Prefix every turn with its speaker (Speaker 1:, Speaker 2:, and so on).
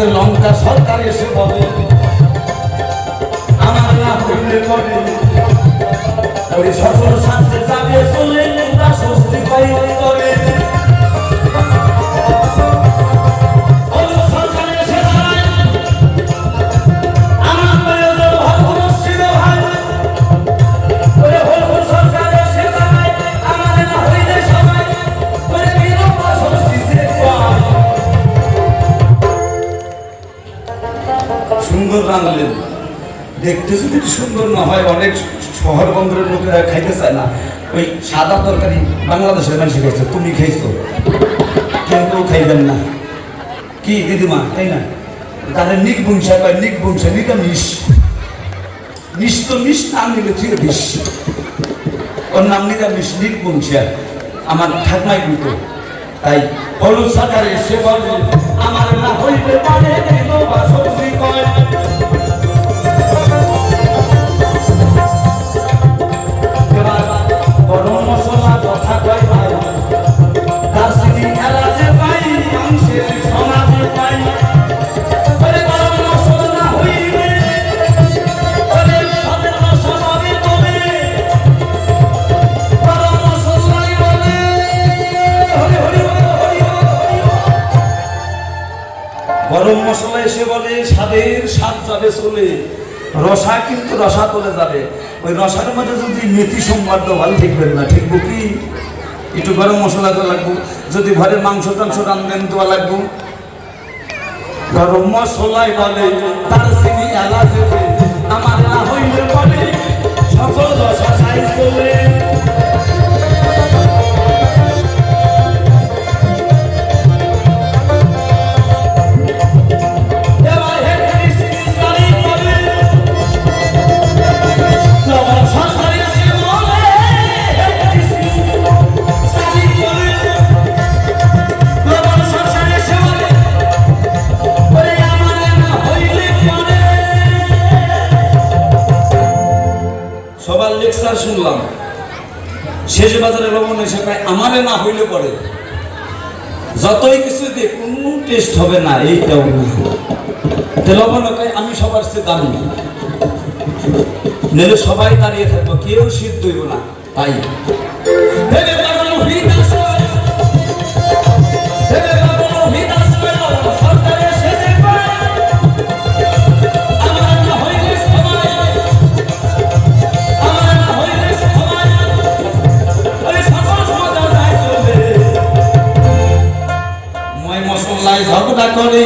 Speaker 1: আছে লঙ্কা সরকার এসে বলে আমার সকল শান্তি যাবে চলে লঙ্কা স্বস্তি পাই সুন্দর রাঁধলেন দেখতে যদি সুন্দর না হয়, অনেক শহর বন্দরের লোকেরা খাইতে চায় না। ওই সাদা তরকারি বাংলাদেশের মানুষ খাইছে তুমি খাইছো। কেউ খাইবেন না। কি দিদিমা, তাই না? তাদের নিক বংশা কয় নিক বংশা নিরামিষ নিস। তো নিস, নাম নিলে ঠিক বিষ ওর নাম নিরামিষ নিক বংশা আমার ঠাকমাই বুঝতো তাই হলুদ সাকারে সে বলে, আমার গরম মশলা এসে বলে, স্বাদের স্বাদ যাবে চলে। রসা কিন্তু রসা তোলে যাবে। ওই রসার মধ্যে যদি মেথি সোমবার তো ভালো ঠিকবেন না, ঠিক কি একটু গরম মশলা তো লাগবো। যদি ঘরে মাংস টাংস রান্ধবেন তো লাগবো। গরম মশলাই বলে তার সিনি এলাচ আমার না হইলে বলে সকল রসা চলে। শুনলাম। শেষ বাজারে লবণ এসে প্রায় আমারে না হইলে পরে? যতই কিছু দিয়ে কোনো টেস্ট হবে না, এইটাও না। তো লবণ আমি সবার চেয়ে দামি। নইলে সবাই দাঁড়িয়ে থাকব, কেউ শীত দইব না। তাই। করে